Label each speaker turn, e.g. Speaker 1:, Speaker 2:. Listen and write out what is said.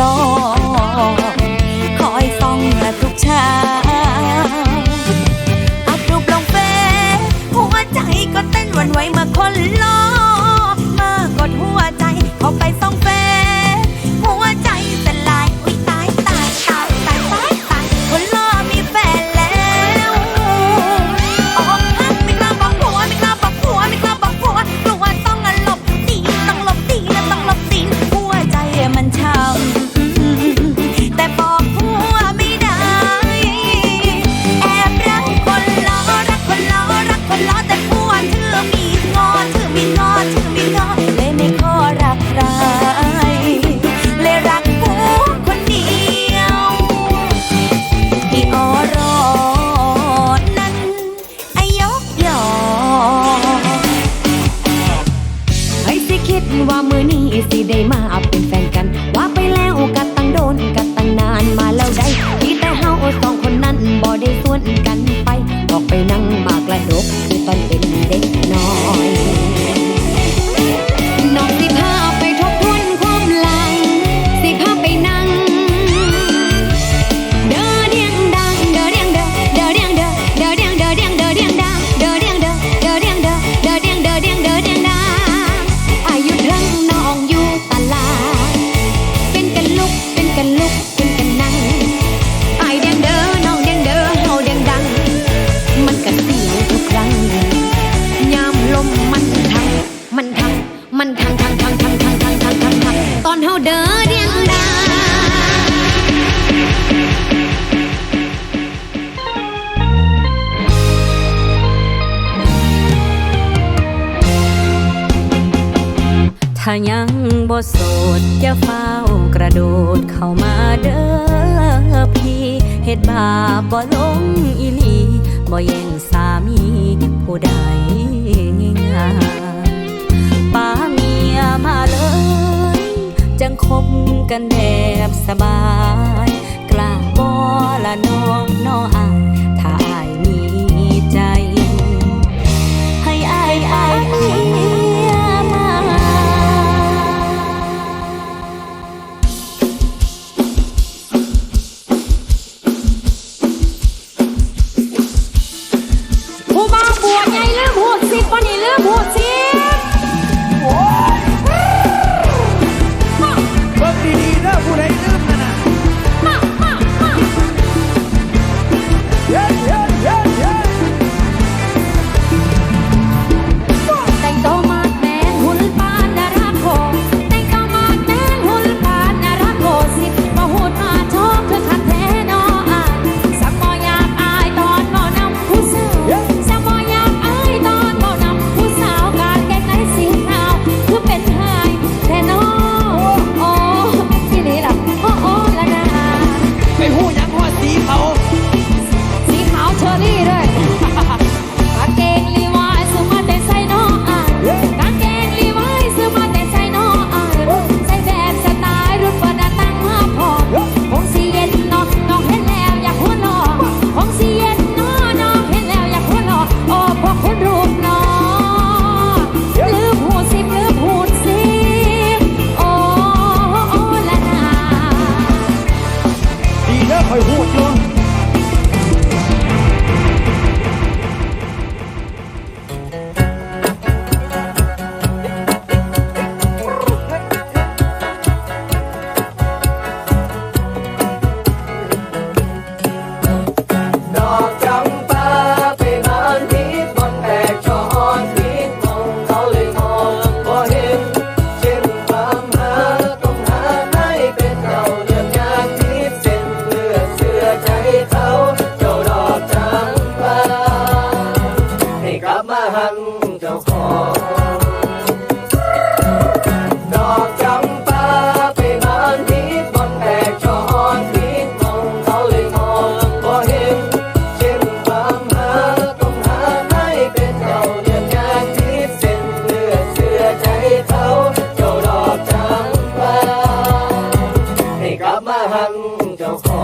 Speaker 1: ลอคอยส่องและทุกเช้าอัพรูปลงเฟซหัวใจก็เต้นวันไหวเมื่อคนลอมากดหัวใจเข้าไปส่องเฟซ ว่ามือนี้สิได้มาเป็นแฟนกัน ว่าไปแล้วกัดตั้งโดนกัดตั้งนานมาแล้วได้ที่แต่เฮาสองคนนั้นบ่ได้ส่วนกันไป ออกไปนั่งมากระดกคือตอนเป็นเด็กน้อย เฮาเด้อเรียงดาถ้ายังบ่โสดจะเฝ้ากระโดดเข้ามาเด้อพี่ เฮ็ดบาปบ่ลงอีหลีบ่แย่ง กันแนบสบาย จ้
Speaker 2: ด
Speaker 3: อ
Speaker 2: ก
Speaker 4: จำปาไปบานทิศบนแตกจอนทิศมองเขาเลยมองบ่เห็น เช่นความหาต้องหาให้เป็นเจ้าเดือนงานทิศเส้นเลือดเสือใจเขาจ้ดอกจำปาให้กลับมาหันเจ้าขอ